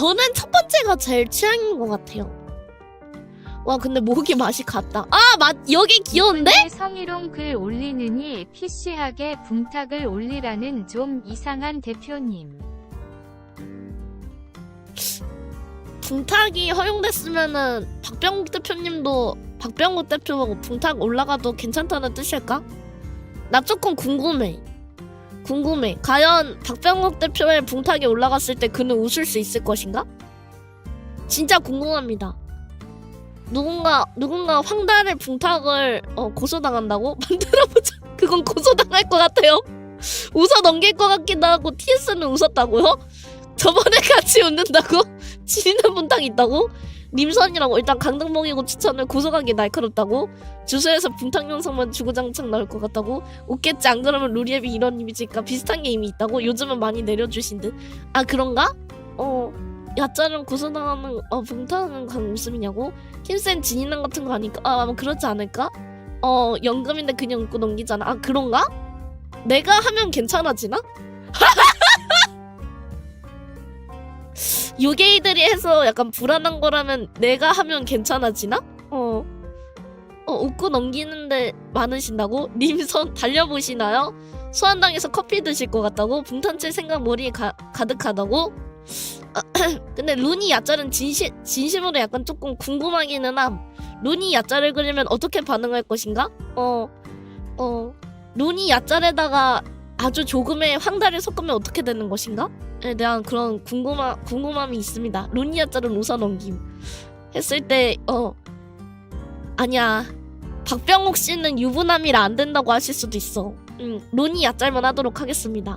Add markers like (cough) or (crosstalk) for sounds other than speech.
저는 첫 번째가 제일 취향인 것 같아요. 와 근데 모기 맛이 같다. 아 맛 여기 귀여운데? 근데 성희롱 글 올리느니 PC하게 붕탁을 올리라는 좀 이상한 대표님. 붕탁이 허용됐으면은 박병국 대표님도 박병국 대표하고 붕탁 올라가도 괜찮다는 뜻일까? 나 조금 궁금해. 궁금해. 과연 박병국 대표의 붕탁이 올라갔을 때 그는 웃을 수 있을 것인가? 진짜 궁금합니다. 누군가 누군가 황달의 붕탁을 어, 고소당한다고 (laughs) 만들어보자. 그건 고소당할 것 같아요. 웃어 넘길 것 같기도 하고 TS는 웃었다고요? 저번에 같이 웃는다고? (laughs) 지리는 분탕 있다고? 님선이라고 일단 강등목이고 추천을 고소하게 날카롭다고? 주소에서 분탕 영상만 주구장창 나올 것 같다고? 웃겠지 안 그러면 루리앱이 이런 이미지니까 비슷한 게 이미 있다고? 요즘은 많이 내려주신 듯. 아 그런가? 어 야자는 고소당하는 어 분탕은 강 웃음이냐고? 힘센 진인왕 같은 거 아닐까? 아 아마 그렇지 않을까? 어 연금인데 그냥 웃고 넘기잖아. 아 그런가? 내가 하면 괜찮아지나? (laughs) 요게이들이 해서 약간 불안한 거라면 내가 하면 괜찮아지나? 어. 어, 웃고 넘기는데 많으신다고? 님 선 달려보시나요? 소환당에서 커피 드실 것 같다고? 붕탄칠 생각 머리에 가, 가득하다고? (clears throat) 근데 루니 야짤은 진심, 진심으로 약간 조금 궁금하기는 함. 루니 야짤을 그리면 어떻게 반응할 것인가? 어, 어. 루니 야짤에다가 아주 조금의 황달을 섞으면 어떻게 되는 것인가? 에 대한 그런 궁금함 궁금함이 있습니다. 루니아자를 웃어 넘김 했을 때 어 아니야 박병욱 씨는 유부남이라 안 된다고 하실 수도 있어. 음 루니아짤만 하도록 하겠습니다.